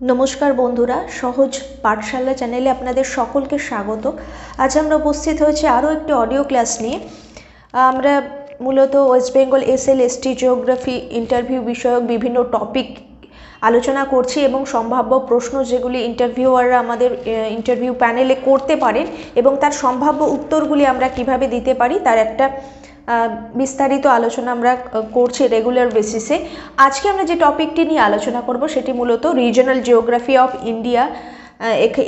নমস্কার বন্ধুরা, সহজ পাঠশালা চ্যানেলে আপনাদের সকলকে স্বাগত। আজ আমরা উপস্থিত হয়েছি আরও একটি অডিও ক্লাস নিয়ে। আমরা মূলত West Bengal S L S T geography interview বিষয়ক বিভিন্ন টপিক আলোচনা করছি এবং সম্ভাব্য প্রশ্ন যেগুলি ইন্টারভিউয়াররা আমাদের ইন্টারভিউ প্যানেলে করতে পারেন এবং তার সম্ভাব্য উত্তরগুলি আমরা কীভাবে দিতে পারি, তার একটা বিস্তারিত আলোচনা আমরা করছি রেগুলার বেসিসে আজকে আমরা যে টপিকটি নিয়ে আলোচনা করব, সেটি মূলত রিজনাল জিওগ্রাফি অফ ইন্ডিয়া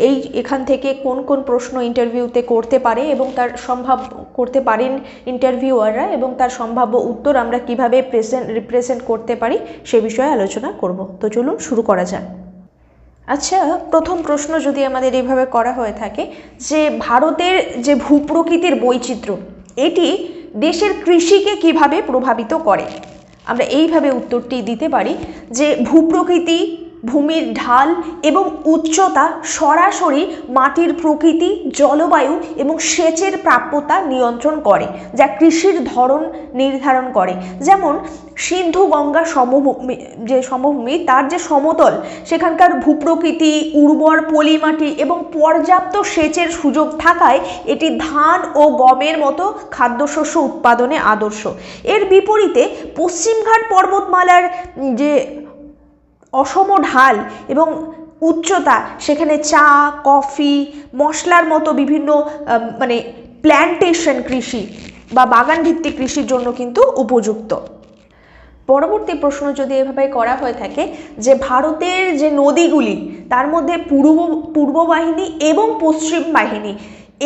এই, এখান থেকে কোন কোন প্রশ্ন ইন্টারভিউতে করতে পারে এবং তার সম্ভাব, করতে পারেন ইন্টারভিউয়াররা এবং তার সম্ভাব্য উত্তর আমরা কীভাবে প্রেজেন্ট রিপ্রেজেন্ট করতে পারি, সে বিষয়ে আলোচনা করব। তো চলুন শুরু করা যাক। আচ্ছা প্রথম প্রশ্ন যদি আমাদের এইভাবে করা হয়ে থাকে, যে ভারতের যে ভূপ্রকৃতির বৈচিত্র্য, এটি দেশের কৃষিকে কীভাবে প্রভাবিত করে? আমরা এইভাবে উত্তরটি দিতে পারি যে ভূপ্রকৃতি ভূমির ঢাল এবং উচ্চতা সরাসরি মাটির প্রকৃতি, জলবায়ু এবং সেচের প্রাপ্যতা নিয়ন্ত্রণ করে, যা কৃষির ধরন নির্ধারণ করে। যেমন, সিন্ধু গঙ্গা সমভূমি, যে সমভূমি, তার যে সমতল, সেখানকার ভূপ্রকৃতি, উর্বর পলিমাটি এবং পর্যাপ্ত সেচের সুযোগ থাকায় এটি ধান ও গমের মতো খাদ্যশস্য উৎপাদনে আদর্শ। এর বিপরীতে পশ্চিমঘাট পর্বতমালার যে অসম ঢাল এবং উচ্চতা সেখানে চা, কফি, মশলার মতো বিভিন্ন মানে প্ল্যান্টেশন কৃষি বা বাগান ভিত্তিক কৃষির জন্য কিন্তু উপযুক্ত। পরবর্তী প্রশ্ন যদি এভাবে করা হয়ে থাকে যে ভারতের যে নদীগুলি, তার মধ্যে পূর্ব পূর্ব বাহিনী এবং পশ্চিম বাহিনী,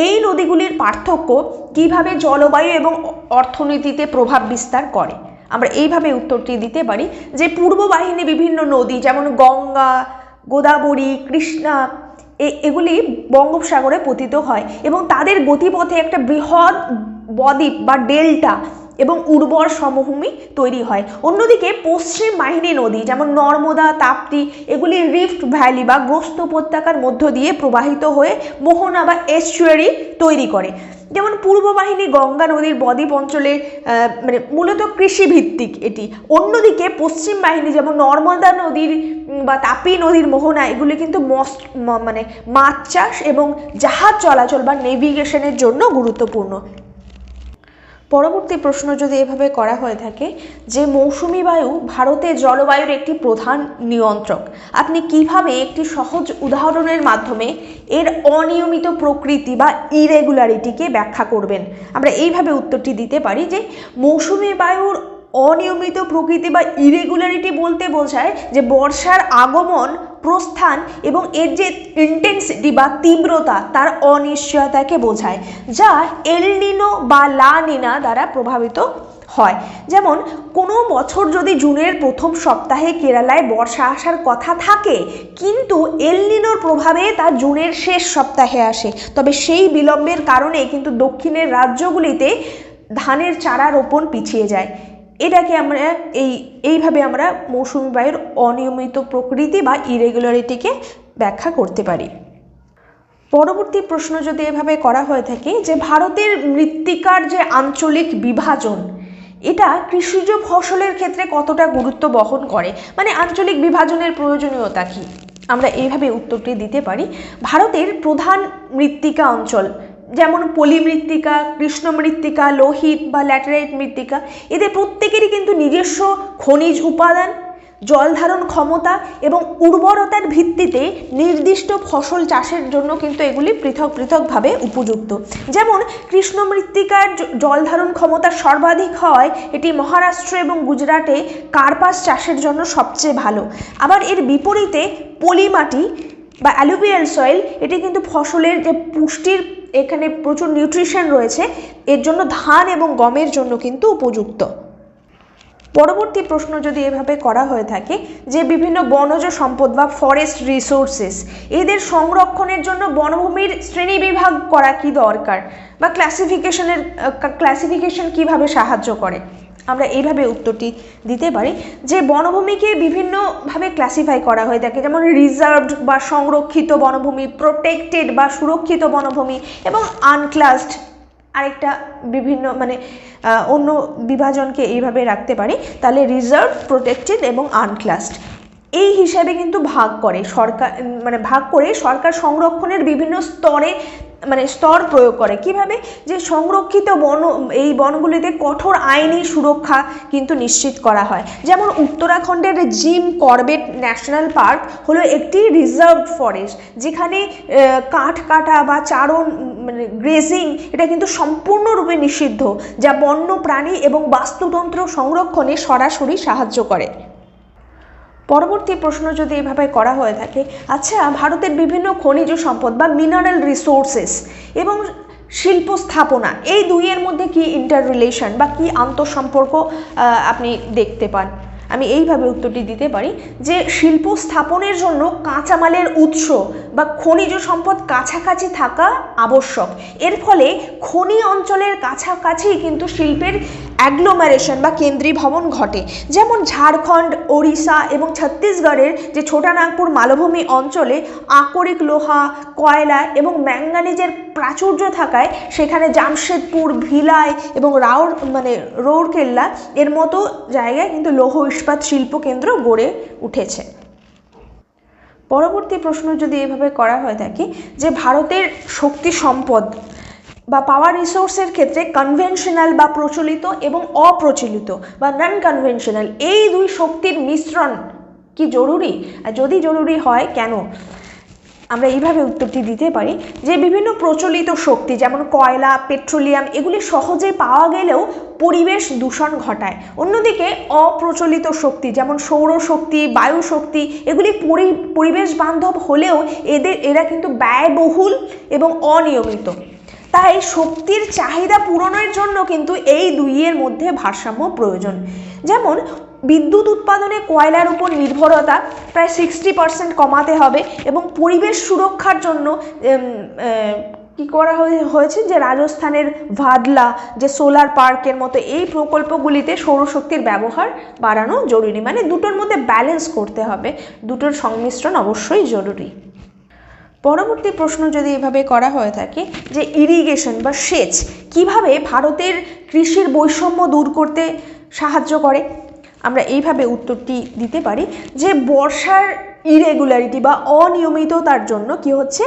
এই নদীগুলির পার্থক্য কীভাবে জলবায়ু এবং অর্থনীতিতে প্রভাব বিস্তার করে? আমরা এইভাবে উত্তরটি দিতে পারি যে পূর্ব বাহিনী বিভিন্ন নদী, যেমন গঙ্গা, গোদাবরী, কৃষ্ণা এগুলি বঙ্গোপসাগরে পতিত হয় এবং তাদের গতিপথে একটা বৃহৎ বদ্বীপ বা ডেল্টা এবং উর্বর সমভূমি তৈরি হয়। অন্যদিকে পশ্চিম বাহিনী নদী, যেমন নর্মদা, তাপ্তি, এগুলি রিফট ভ্যালি বা গ্রস্ত উপত্যকার মধ্য দিয়ে প্রবাহিত হয়ে মোহনা বা এস্টুয়ারি তৈরি করে। যেমন পূর্ব বাহিনী গঙ্গা নদীর বদ্বীপ অঞ্চলে মানে মূলত কৃষিভিত্তিক এটি। অন্যদিকে পশ্চিম বাহিনী যেমন নর্মদা নদীর বা তাপি নদীর মোহনা, এগুলি কিন্তু মস মানে মাছ চাষ এবং জাহাজ চলাচল বা নেভিগেশনের জন্য গুরুত্বপূর্ণ। পরবর্তী প্রশ্ন যদি এভাবে করা হয়ে থাকে, যে মৌসুমি বায়ু ভারতে জলবায়ুর একটি প্রধান নিয়ন্ত্রক, আপনি কীভাবে একটি সহজ উদাহরণের মাধ্যমে এর অনিয়মিত প্রকৃতি বা ইরেগুলারিটিকে ব্যাখ্যা করবেন? আমরা এইভাবে উত্তরটি দিতে পারি যে মৌসুমি বায়ুর অনিয়মিত প্রকৃতি বা ইরেগুলারিটি বলতে বোঝায় যে বর্ষার আগমন, প্রস্থান এবং এর যে ইন্টেন্সিটি বা তীব্রতা তার অনিশ্চয়তাকে বোঝায়, যা এলনিনো বা লা নিনা দ্বারা প্রভাবিত হয়। যেমন, কোনো বছর যদি জুনের প্রথম সপ্তাহে কেরালায় বর্ষা আসার কথা থাকে, কিন্তু এলনিনোর প্রভাবে তা জুনের শেষ সপ্তাহে আসে। তবে সেই বিলম্বের কারণে কিন্তু দক্ষিণের রাজ্যগুলিতে ধানের চারা রোপণ পিছিয়ে যায়। এটাকে আমরা এই, এইভাবে আমরা মৌসুমি বায়ুর অনিয়মিত প্রকৃতি বা ইরেগুলারিটিকে ব্যাখ্যা করতে পারি। পরবর্তী প্রশ্ন যদি এভাবে করা হয়ে থাকে যে ভারতের মৃত্তিকার যে আঞ্চলিক বিভাজন, এটা কৃষিজ ফসলের ক্ষেত্রে কতটা গুরুত্ব বহন করে? মানে আঞ্চলিক বিভাজনের প্রয়োজনীয়তা কী? আমরা এইভাবে উত্তরটি দিতে পারি। ভারতের প্রধান মৃত্তিকা অঞ্চল যেমন পলি মৃত্তিকা, কৃষ্ণ মৃত্তিকা, লোহিত বা ল্যাটেরাইট মৃত্তিকা, এদের প্রত্যেকেরই কিন্তু নিজস্ব খনিজ উপাদান, জল ধারণ ক্ষমতা এবং উর্বরতার ভিত্তিতে নির্দিষ্ট ফসল চাষের জন্য কিন্তু এগুলি পৃথক পৃথকভাবে উপযুক্ত। যেমন কৃষ্ণ মৃত্তিকার জল ধারণ ক্ষমতা সর্বাধিক হয় এটি মহারাষ্ট্র এবং গুজরাটে কার্পাস চাষের জন্য সবচেয়ে ভালো। আবার এর বিপরীতে পলিমাটি বা অ্যালুভিয়াল সয়েল এটি কিন্তু ফসলের যে পুষ্টির এখানে প্রচুর নিউট্রিশন রয়েছে, এর জন্য ধান এবং গমের জন্য কিন্তু উপযুক্ত। পরবর্তী প্রশ্ন যদি এভাবে করা হয়ে থাকে, যে বিভিন্ন বনজ সম্পদ বা ফরেস্ট রিসোর্সেস এদের সংরক্ষণের জন্য বনভূমির শ্রেণীবিভাগ করা কি দরকার? বা ক্লাসিফিকেশনের ক্লাসিফিকেশন কীভাবে সাহায্য করে? আমরা এইভাবে উত্তরটি দিতে পারি যে বনভূমিকে বিভিন্নভাবে ক্লাসিফাই করা হয়ে থাকে, যেমন রিজার্ভড বা সংরক্ষিত বনভূমি প্রোটেক্টেড বা সুরক্ষিত বনভূমি এবং আনক্লাসড আরেকটা বিভিন্ন মানে অন্য বিভাজনকে এইভাবে রাখতে পারি। তাহলে রিজার্ভ প্রোটেক্টেড এবং আনক্লাসড এই হিসাবে কিন্তু ভাগ করে সরকার মানে ভাগ করে সরকার সংরক্ষণের বিভিন্ন স্তরে মানে স্তর প্রয়োগ করে। কীভাবে? যে সংরক্ষিত বন, এই বনগুলিতে কঠোর আইনি সুরক্ষা কিন্তু নিশ্চিত করা হয়। যেমন উত্তরাখণ্ডের জিম করবেট ন্যাশনাল পার্ক হলো একটি রিজার্ভ ফরেস্ট, যেখানে কাঠ কাটা বা চারণ মানে গ্রেজিং এটা কিন্তু সম্পূর্ণরূপে নিষিদ্ধ, যা বন্য প্রাণী এবং বাস্তুতন্ত্র সংরক্ষণে সরাসরি সাহায্য করে। পরবর্তী প্রশ্ন যদি এভাবে করা হয়ে থাকে আচ্ছা ভারতের বিভিন্ন খনিজ সম্পদ বা মিনারেল রিসোর্সেস এবং শিল্প স্থাপনা, এই দুইয়ের মধ্যে কি ইন্টার রিলেশন বা কি আন্তঃসম্পর্ক আপনি দেখতে পান? আমি এইভাবে উত্তরটি দিতে পারি যে শিল্প স্থাপনের জন্য কাঁচামালের উৎস বা খনিজ সম্পদ কাছাকাছি থাকা আবশ্যক। এর ফলে খনি অঞ্চলের কাছাকাছি কিন্তু শিল্পের অ্যাগ্লোমারেশন বা কেন্দ্রীভবন ঘটে। যেমন ঝাড়খণ্ড, ওড়িশা এবং ছত্তিশগড়ের যে ছোটানাগপুর মালভূমি অঞ্চলে আকরিক লোহা, কয়লা এবং ম্যাঙ্গানিজের প্রাচুর্য থাকায় সেখানে জামশেদপুর, ভিলাই এবং রাউর মানে রৌরকেল্লা এর মতো জায়গায় কিন্তু লৌহ ইস্পাত শিল্প কেন্দ্র গড়ে উঠেছে। পরবর্তী প্রশ্ন যদি এভাবে করা হয়ে থাকে যে ভারতের শক্তি সম্পদ বা পাওয়ার রিসোর্সের ক্ষেত্রে কনভেনশনাল বা প্রচলিত এবং অপ্রচলিত বা নন কনভেনশনাল এই দুই শক্তির মিশ্রণ কি জরুরি? আর যদি জরুরি হয়, কেন? আমরা এইভাবে উত্তরটি দিতে পারি যে বিভিন্ন প্রচলিত শক্তি যেমন কয়লা, পেট্রোলিয়াম, এগুলি সহজে পাওয়া গেলেও পরিবেশ দূষণ ঘটায়। অন্যদিকে অপ্রচলিত শক্তি যেমন সৌরশক্তি বায়ু শক্তি এগুলি পরিবেশ বান্ধব হলেও এদের, এরা কিন্তু ব্যয়বহুল এবং অনিয়মিত। তাই শক্তির চাহিদা পূরণের জন্য কিন্তু এই দুইয়ের মধ্যে ভারসাম্য প্রয়োজন। যেমন, বিদ্যুৎ উৎপাদনে কয়লার উপর নির্ভরতা প্রায় সিক্সটি পার্সেন্ট কমাতে হবে এবং পরিবেশ সুরক্ষার জন্য কি করা হয়েছে যে রাজস্থানের ভাদলা, যে সোলার পার্কের মতো এই প্রকল্পগুলিতে সৌরশক্তির ব্যবহার বাড়ানো জরুরি। মানে দুটোর মধ্যে ব্যালেন্স করতে হবে। দুটোর সংমিশ্রণ অবশ্যই জরুরি। পরবর্তী প্রশ্ন যদি এভাবে করা হয়ে থাকে যে ইরিগেশন বা সেচ কীভাবে ভারতের কৃষির বৈষম্য দূর করতে সাহায্য করে, আমরা এইভাবে উত্তরটি দিতে পারি যে বর্ষার ইরেগুলারিটি বা অনিয়মিততার জন্য কি হচ্ছে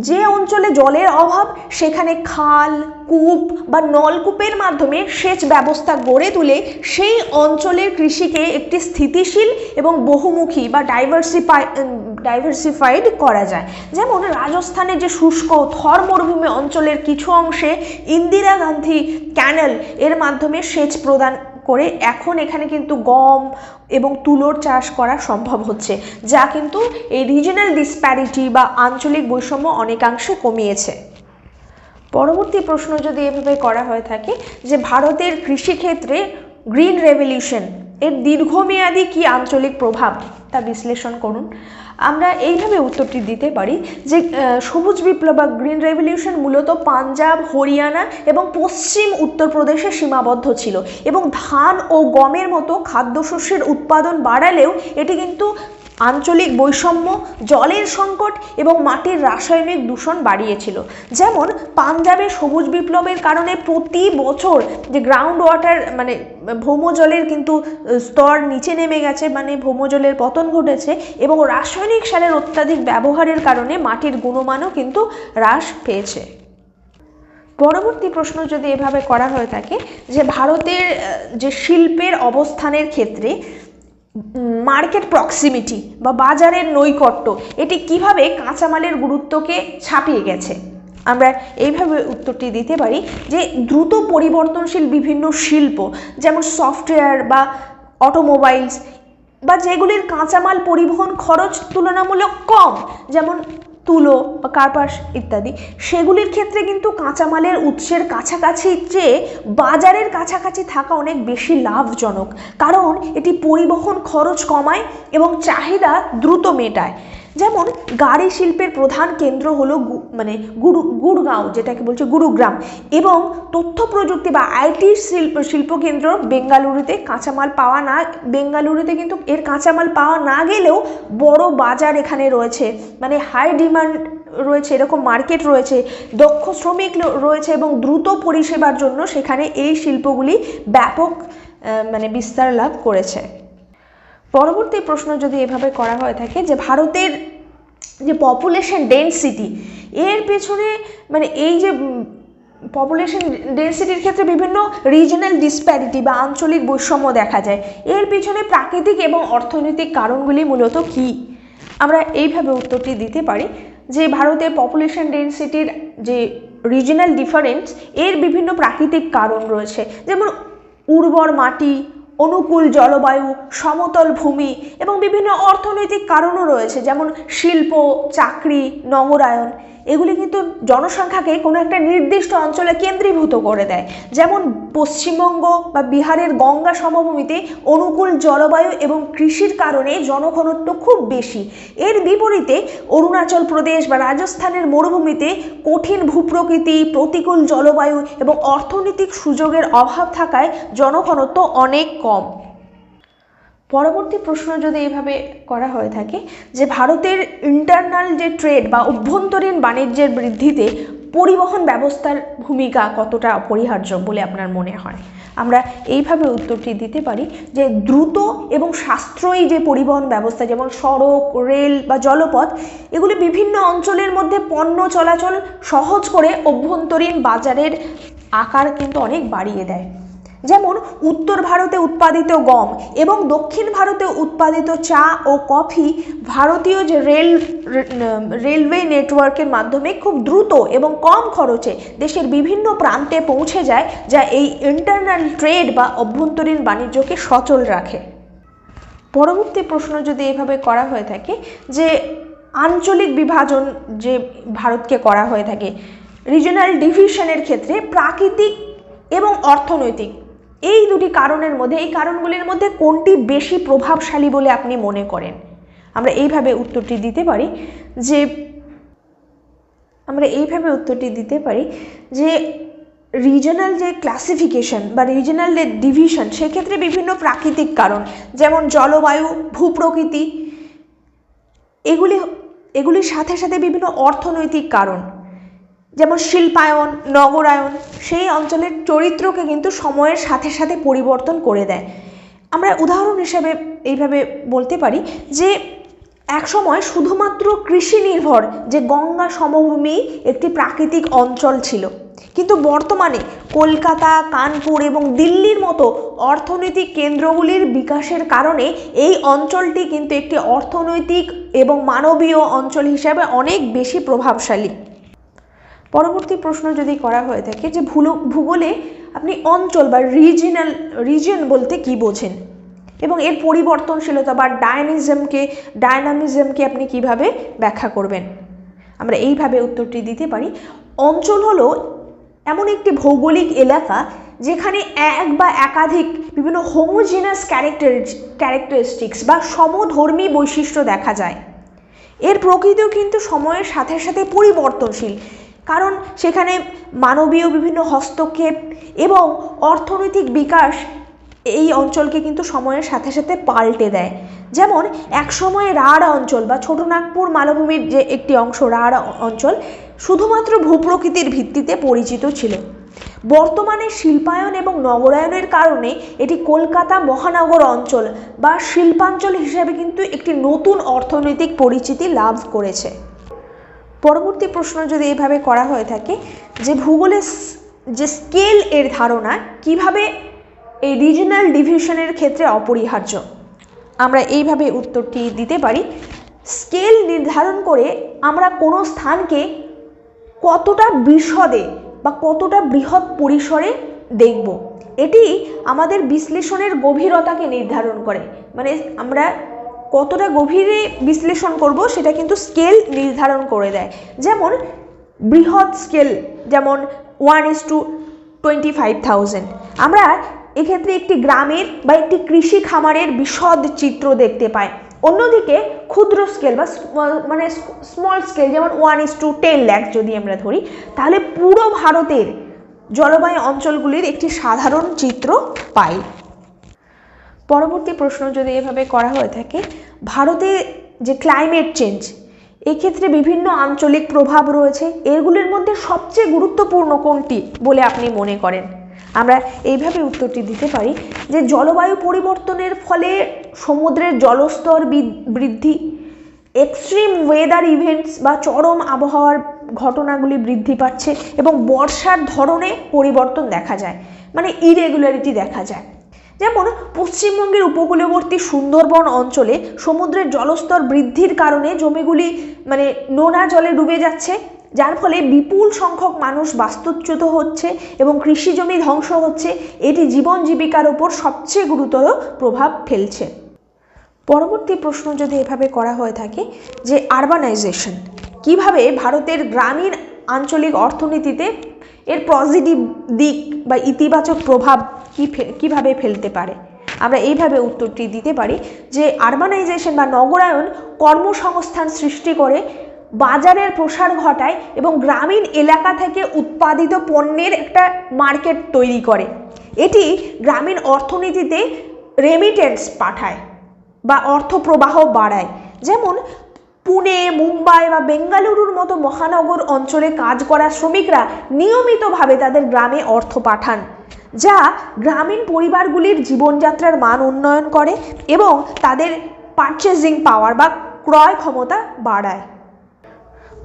যে অঞ্চলে জলের অভাব, সেখানে খাল, কূপ বা নলকূপের মাধ্যমে সেচ ব্যবস্থা গড়ে তুলে সেই অঞ্চলের কৃষিকে একটি স্থিতিশীল এবং বহুমুখী বা ডাইভার্সিফাই ডাইভার্সিফাইড করা যায়। যেমন রাজস্থানের যে শুষ্ক থর মরুভূমি অঞ্চলের কিছু অংশে ইন্দিরা গান্ধী ক্যানেল এর মাধ্যমে সেচ প্রদান করে এখন এখানে কিন্তু গম এবং তুলোর চাষ করা সম্ভব হচ্ছে, যা কিন্তু এই রিজনাল ডিসপ্যারিটি বা আঞ্চলিক বৈষম্য অনেকাংশে কমিয়েছে। পরবর্তী প্রশ্ন যদি এভাবে করা হয়ে থাকে যে ভারতের কৃষিক্ষেত্রে গ্রিন রেভলিউশন এর দীর্ঘমেয়াদী কি আঞ্চলিক প্রভাব, তা বিশ্লেষণ করুন। আমরা এইভাবে উত্তরটি দিতে পারি যে সবুজ বিপ্লব বা গ্রিন রেভলিউশন মূলত পাঞ্জাব, হরিয়ানা এবং পশ্চিম উত্তরপ্রদেশে সীমাবদ্ধ ছিল এবং ধান ও গমের মতো খাদ্যশস্যের উৎপাদন বাড়ালেও এটি কিন্তু আঞ্চলিক বৈষম্য, জলের সংকট এবং মাটির রাসায়নিক দূষণ বাড়িয়েছিল। যেমন পাঞ্জাবে সবুজ বিপ্লবের কারণে প্রতি বছর যে গ্রাউন্ড ওয়াটার মানে ভৌমজলের কিন্তু স্তর নিচে নেমে গেছে মানে ভৌমজলের পতন ঘটেছে এবং রাসায়নিক সারের অত্যাধিক ব্যবহারের কারণে মাটির গুণমানও কিন্তু হ্রাস পেয়েছে। পরবর্তী প্রশ্ন যদি এভাবে করা হয়ে থাকে যে ভারতের যে শিল্পের অবস্থানের ক্ষেত্রে মার্কেট প্রক্সিমিটি বা বাজারের নৈকট্য, এটি কীভাবে কাঁচামালের গুরুত্বকে ছাপিয়ে গেছে? আমরা এইভাবে উত্তরটি দিতে পারি যে দ্রুত পরিবর্তনশীল বিভিন্ন শিল্প, যেমন সফটওয়্যার বা অটোমোবাইলস বা যেগুলির কাঁচামাল পরিবহন খরচ তুলনামূলক কম, যেমন তুলো বা কার্পাস ইত্যাদি। সেগুলির ক্ষেত্রে কিন্তু কাঁচামালের উৎসের কাছাকাছি চেয়ে বাজারের কাছাকাছি থাকা অনেক বেশি লাভজনক। কারণ এটি পরিবহন খরচ কমায় এবং চাহিদা দ্রুত মেটায়। যেমন গাড়ি শিল্পের প্রধান কেন্দ্র হলো মানে গুরু গুড়গাঁও যেটাকে বলছে গুরুগ্রাম। এবং তথ্য প্রযুক্তি বা আইটি শিল্প শিল্পকেন্দ্র বেঙ্গালুরুতে কাঁচামাল পাওয়া না, বেঙ্গালুরুতে কিন্তু এর কাঁচামাল পাওয়া না গেলেও বড় বাজার এখানে রয়েছে। মানে হাই ডিমান্ড রয়েছে, এরকম মার্কেট রয়েছে। দক্ষ শ্রমিক রয়েছে এবং দ্রুত পরিষেবার জন্য সেখানে এই শিল্পগুলি ব্যাপক মানে বিস্তার লাভ করেছে। পরবর্তী প্রশ্ন যদি এভাবে করা হয়ে থাকে যে ভারতের যে পপুলেশন ডেন্সিটি এর পেছনে মানে এই যে পপুলেশন ডেন্সিটির ক্ষেত্রে বিভিন্ন রিজনাল ডিসপ্যারিটি বা আঞ্চলিক বৈষম্য দেখা যায়, এর পিছনে প্রাকৃতিক এবং অর্থনৈতিক কারণগুলি মূলত কী? আমরা এইভাবে উত্তরটি দিতে পারি যে ভারতের পপুলেশন ডেন্সিটির যে রিজনাল ডিফারেন্স এর বিভিন্ন প্রাকৃতিক কারণ রয়েছে। যেমন উর্বর মাটি অনুকূল জলবায়ু সমতল ভূমি এবং বিভিন্ন অর্থনৈতিক কারণও রয়েছে যেমন শিল্প চাকরি নগরায়ন। এগুলি কিন্তু জনসংখ্যাকে কোনো একটা নির্দিষ্ট অঞ্চলে কেন্দ্রীভূত করে দেয়। যেমন পশ্চিমবঙ্গ বা বিহারের গঙ্গা সমভূমিতে অনুকূল জলবায়ু এবং কৃষির কারণে জনঘনত্ব খুব বেশি। এর বিপরীতে অরুণাচল প্রদেশ বা রাজস্থানের মরুভূমিতে কঠিন ভূপ্রকৃতি, প্রতিকূল জলবায়ু এবং অর্থনৈতিক সুযোগের অভাব থাকায় জনঘনত্ব অনেক কম। পরবর্তী প্রশ্ন যদি এইভাবে করা হয়ে থাকে যে ভারতের ইন্টারনাল যে ট্রেড বা অভ্যন্তরীণ বাণিজ্যের বৃদ্ধিতে পরিবহন ব্যবস্থার ভূমিকা কতটা অপরিহার্য বলে আপনার মনে হয়? আমরা এইভাবে উত্তরটি দিতে পারি যে দ্রুত এবং সাশ্রয়ী যে পরিবহন ব্যবস্থা, যেমন সড়ক, রেল বা জলপথ, এগুলি বিভিন্ন অঞ্চলের মধ্যে পণ্য চলাচল সহজ করে অভ্যন্তরীণ বাজারের আকার কিন্তু অনেক বাড়িয়ে দেয়। যেমন উত্তর ভারতে উৎপাদিত গম এবং দক্ষিণ ভারতে উৎপাদিত চা ও কফি ভারতীয় যে রেল, রেলওয়ে নেটওয়ার্কের মাধ্যমে খুব দ্রুত এবং কম খরচে দেশের বিভিন্ন প্রান্তে পৌঁছে যায়, যা এই ইন্টারনাল ট্রেড বা অভ্যন্তরীণ বাণিজ্যকে সচল রাখে। পরবর্তী প্রশ্ন যদি এভাবে করা হয়ে থাকে যে আঞ্চলিক বিভাজন যে ভারতকে করা হয়ে থাকে রিজনাল ডিভিশনের ক্ষেত্রে প্রাকৃতিক এবং অর্থনৈতিক এই দুটি কারণের মধ্যে, এই কারণগুলির মধ্যে কোনটি বেশি প্রভাবশালী বলে আপনি মনে করেন? আমরা এইভাবে উত্তরটি দিতে পারি যে, আমরা এইভাবে উত্তরটি দিতে পারি যে রিজনাল যে ক্লাসিফিকেশন বা রিজনাল যে ডিভিশন সেক্ষেত্রে বিভিন্ন প্রাকৃতিক কারণ, যেমন জলবায়ু, ভূপ্রকৃতি, এগুলি, এগুলির সাথে সাথে বিভিন্ন অর্থনৈতিক কারণ যেমন শিল্পায়ন, নগরায়ন, সেই অঞ্চলের চরিত্রকে কিন্তু সময়ের সাথে সাথে পরিবর্তন করে দেয়। আমরা উদাহরণ হিসেবে এইভাবে বলতে পারি যে, একসময় শুধুমাত্র কৃষি নির্ভর যে গঙ্গা সমভূমি একটি প্রাকৃতিক অঞ্চল ছিল। কিন্তু বর্তমানে কলকাতা, কানপুর এবং দিল্লির মতো অর্থনৈতিক কেন্দ্রগুলির বিকাশের কারণে এই অঞ্চলটি কিন্তু একটি অর্থনৈতিক এবং মানবীয় অঞ্চল হিসাবে অনেক বেশি প্রভাবশালী। পরবর্তী প্রশ্ন যদি করা হয়ে থাকে যে ভূগোলে আপনি অঞ্চল বা রিজিনাল রিজন বলতে কি বোঝেন? এবং এর পরিবর্তনশীলতা বা ডায়নিজমকে ডায়নামিজমকে আপনি কীভাবে ব্যাখ্যা করবেন? আমরা এইভাবে উত্তরটি দিতে পারি। অঞ্চল হলো এমন একটি ভৌগোলিক এলাকা যেখানে এক বা একাধিক বিভিন্ন হোমোজিনাস ক্যারেক্টার ক্যারেক্টারিস্টিক্স বা সমধর্মী বৈশিষ্ট্য দেখা যায়। এর প্রকৃতিও কিন্তু সময়ের সাথে সাথে পরিবর্তনশীল। কারণ সেখানে মানবীয় বিভিন্ন হস্তক্ষেপ এবং অর্থনৈতিক বিকাশ এই অঞ্চলকে কিন্তু সময়ের সাথে সাথে পাল্টে দেয়। যেমন এক সময় রাঢ় অঞ্চল বা ছোটনাগপুর মালভূমির যে একটি অংশ রাঢ় অঞ্চল শুধুমাত্র ভূপ্রকৃতির ভিত্তিতে পরিচিত ছিল। বর্তমানে শিল্পায়ন এবং নগরায়নের কারণে এটি কলকাতা মহানগর অঞ্চল বা শিল্পাঞ্চল হিসেবে কিন্তু একটি নতুন অর্থনৈতিক পরিচিতি লাভ করেছে। পরবর্তী প্রশ্ন যদি এভাবে করা হয়ে থাকে, যে ভূগোলের যে স্কেল এর ধারণা কীভাবে এই রিজনাল ডিভিশনের ক্ষেত্রে অপরিহার্য? আমরা এইভাবে উত্তরটি দিতে পারি। স্কেল নির্ধারণ করে আমরা কোনো স্থানকে কতটা বিশদে বা কতটা বৃহৎ পরিসরে দেখব। এটি আমাদের বিশ্লেষণের গভীরতাকে নির্ধারণ করে। মানে আমরা কতটা গভীরে বিশ্লেষণ করব সেটা কিন্তু স্কেল নির্ধারণ করে দেয়। যেমন বৃহৎ স্কেল যেমন one is to twenty five thousand আমরা এক্ষেত্রে একটি গ্রামের বা একটি কৃষি খামারের বিশদ চিত্র দেখতে পাই। অন্যদিকে ক্ষুদ্র স্কেল বা মানে স্মল স্কেল যেমন one is to ten lakh যদি আমরা ধরি, তাহলে পুরো ভারতের জলবায়ু অঞ্চলগুলির একটি সাধারণ চিত্র পাই। পরবর্তী প্রশ্ন যদি এভাবে করা হয়ে থাকে, ভারতে যে ক্লাইমেট চেঞ্জ এক্ষেত্রে বিভিন্ন আঞ্চলিক প্রভাব রয়েছে। এগুলির মধ্যে সবচেয়ে গুরুত্বপূর্ণ কোনটি বলে আপনি মনে করেন? আমরা এইভাবে উত্তরটি দিতে পারি যে জলবায়ু পরিবর্তনের ফলে সমুদ্রের জলস্তর বৃদ্ধি এক্সট্রিম ওয়েদার ইভেন্টস বা চরম আবহাওয়ার ঘটনাগুলি বৃদ্ধি পাচ্ছে এবং বর্ষার ধরনে পরিবর্তন দেখা যায়। মানে ইরেগুলারিটি দেখা যায়। যেমন পশ্চিমবঙ্গের উপকূলবর্তী সুন্দরবন অঞ্চলে সমুদ্রের জলস্তর বৃদ্ধির কারণে জমিগুলি মানে নোনা জলে ডুবে যাচ্ছে, যার ফলে বিপুল সংখ্যক মানুষ বাস্তুচ্যুত হচ্ছে এবং কৃষি জমি ধ্বংস হচ্ছে। এটি জীবন জীবিকার ওপর সবচেয়ে গুরুতর প্রভাব ফেলছে। পরবর্তী প্রশ্ন যদি এভাবে করা হয়ে থাকে যে আরবানাইজেশন কীভাবে ভারতের গ্রামীণ আঞ্চলিক অর্থনীতিতে এর পজিটিভ দিক বা ইতিবাচক প্রভাব কী কীভাবে ফেলতে পারে? আমরা এইভাবে উত্তরটি দিতে পারি যে আরবানাইজেশন বা নগরায়ন কর্মসংস্থান সৃষ্টি করে, বাজারের প্রসার ঘটায় এবং গ্রামীণ এলাকা থেকে উৎপাদিত পণ্যের একটা মার্কেট তৈরি করে। এটি গ্রামীণ অর্থনীতিতে রেমিটেন্স পাঠায় বা অর্থ প্রবাহ বাড়ায়। যেমন পুনে, মুম্বাই বা বেঙ্গালুরুর মতো মহানগর অঞ্চলে কাজ করা শ্রমিকরা নিয়মিতভাবে তাদের গ্রামে অর্থ পাঠান, যা গ্রামীণ পরিবারগুলির জীবনযাত্রার মান উন্নয়ন করে এবং তাদের পারচেজিং পাওয়ার বা ক্রয় ক্ষমতা বাড়ায়।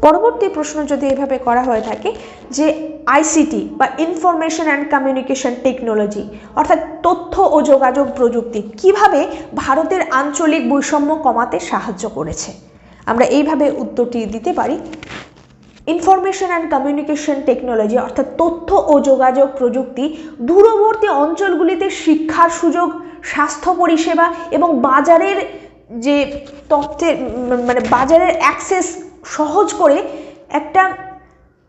পরবর্তী প্রশ্ন যদি এভাবে করা হয়ে থাকে যে আইসিটি বা ইনফরমেশন অ্যান্ড কমিউনিকেশন টেকনোলজি অর্থাৎ তথ্য ও যোগাযোগ প্রযুক্তি, কীভাবে ভারতের আঞ্চলিক বৈষম্য কমাতে সাহায্য করেছে? আমরা এইভাবে উত্তরটি দিতে পারি। ইনফরমেশন অ্যান্ড কমিউনিকেশন টেকনোলজি অর্থাৎ তথ্য ও যোগাযোগ প্রযুক্তি, দূরবর্তী অঞ্চলগুলিতে শিক্ষার সুযোগ, স্বাস্থ্য পরিষেবা এবং বাজারের যে তথ্যের মানে বাজারের অ্যাক্সেস সহজ করে একটা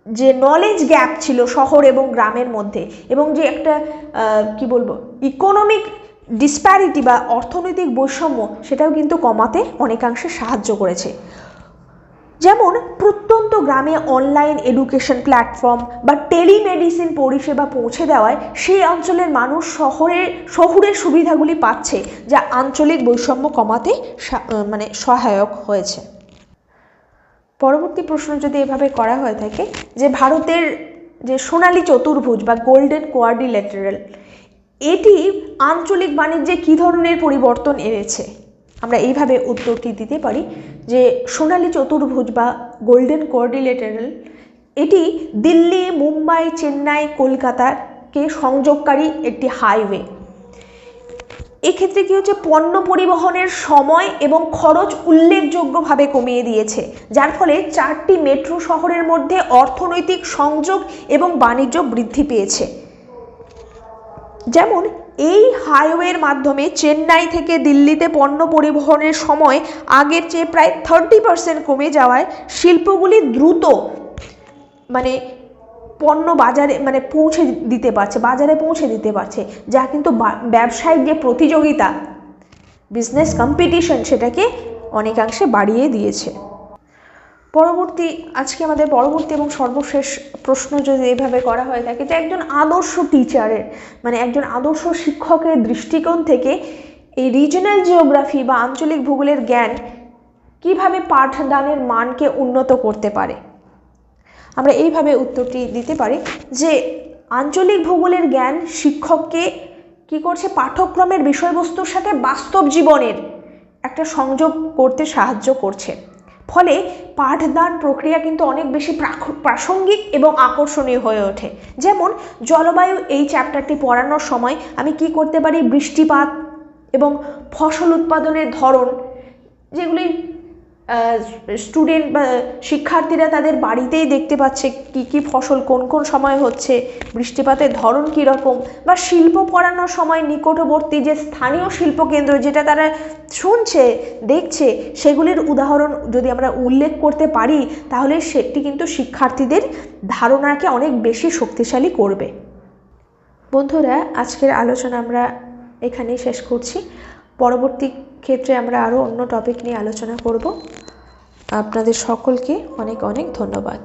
যে নলেজ গ্যাপ ছিল শহর এবং গ্রামের মধ্যে এবং যে একটা কি বলব ইকোনমিক ডিসপ্যারিটি বা অর্থনৈতিক বৈষম্য সেটাও কিন্তু কমাতে অনেকাংশে সাহায্য করেছে। যেমন প্রত্যন্ত গ্রামে অনলাইন এডুকেশন প্ল্যাটফর্ম বা টেলিমেডিসিন পরিষেবা পৌঁছে দেওয়ায় সেই অঞ্চলের মানুষ শহরে শহুরের সুবিধাগুলি পাচ্ছে, যা আঞ্চলিক বৈষম্য কমাতে মানে সহায়ক হয়েছে। পরবর্তী প্রশ্ন যদি এভাবে করা হয়ে থাকে, যে ভারতের যে সোনালী চতুর্ভুজ বা গোল্ডেন কোয়ার্ডিলেটারাল এটি আঞ্চলিক বাণিজ্যে কী ধরনের পরিবর্তন এনেছে? আমরা এইভাবে উত্তরটি দিতে পারি যে সোনালী চতুর্ভুজ বা গোল্ডেন কোয়ার্ডিলেটারাল এটি দিল্লি, মুম্বাই, চেন্নাই, কলকাতাকে সংযোগকারী একটি হাইওয়ে। এক্ষেত্রে কী হচ্ছে? পণ্য পরিবহনের সময় এবং খরচ উল্লেখযোগ্যভাবে কমিয়ে দিয়েছে, যার ফলে চারটি মেট্রো শহরের মধ্যে অর্থনৈতিক সংযোগ এবং বাণিজ্য বৃদ্ধি পেয়েছে। যেমন, এই হাইওয়ের মাধ্যমে চেন্নাই থেকে দিল্লিতে পণ্য পরিবহনের সময় আগের চেয়ে প্রায় থার্টি পার্সেন্ট কমে যাওয়ায় শিল্পগুলি দ্রুত মানে পণ্য বাজারে মানে পৌঁছে দিতে পারছে, বাজারে পৌঁছে দিতে পারছে, যা কিন্তু ব্যবসায়িক যে প্রতিযোগিতা বিজনেস কম্পিটিশন সেটাকে অনেকাংশে বাড়িয়ে দিয়েছে। পরবর্তী, আজকে আমাদের পরবর্তী এবং সর্বশেষ প্রশ্ন যদি এভাবে করা হয়ে থাকে যে একজন আদর্শ টিচারের মানে একজন আদর্শ শিক্ষকের দৃষ্টিকোণ থেকে এই রিজনাল জিওগ্রাফি বা আঞ্চলিক ভূগোলের জ্ঞান কীভাবে পাঠদানের মানকে উন্নত করতে পারে? আমরা এইভাবে উত্তরটি দিতে পারি যে আঞ্চলিক ভূগোলের জ্ঞান শিক্ষককে কি করছে? পাঠ্যক্রমের বিষয়বস্তুর সাথে বাস্তব জীবনের একটা সংযোগ করতে সাহায্য করছে। ফলে পাঠদান প্রক্রিয়া কিন্তু অনেক বেশি প্রাসঙ্গিক এবং আকর্ষণীয় হয়ে ওঠে। যেমন, জলবায়ু এই চ্যাপ্টারটি পড়ানোর সময় আমি কি করতে পারি? বৃষ্টিপাত এবং ফসল উৎপাদনের ধরন, যেগুলি স্টুডেন্ট বা শিক্ষার্থীরা তাদের বাড়িতেই দেখতে পাচ্ছে কি কি ফসল, কোন কোন সময় হচ্ছে, বৃষ্টিপাতের ধরন কীরকম বা শিল্প পড়ানোর সময় নিকটবর্তী যে স্থানীয় শিল্পকেন্দ্র যেটা তারা শুনছে, দেখছে, সেগুলির উদাহরণ যদি আমরা উল্লেখ করতে পারি, তাহলে সেটি কিন্তু শিক্ষার্থীদের ধারণাকে অনেক বেশি শক্তিশালী করবে। বন্ধুরা, আজকের আলোচনা আমরা এখানেই শেষ করছি। পরবর্তী ক্ষেত্রে আমরা আরও অন্য টপিক নিয়ে আলোচনা করব। আপনাদের সকলকে অনেক অনেক ধন্যবাদ।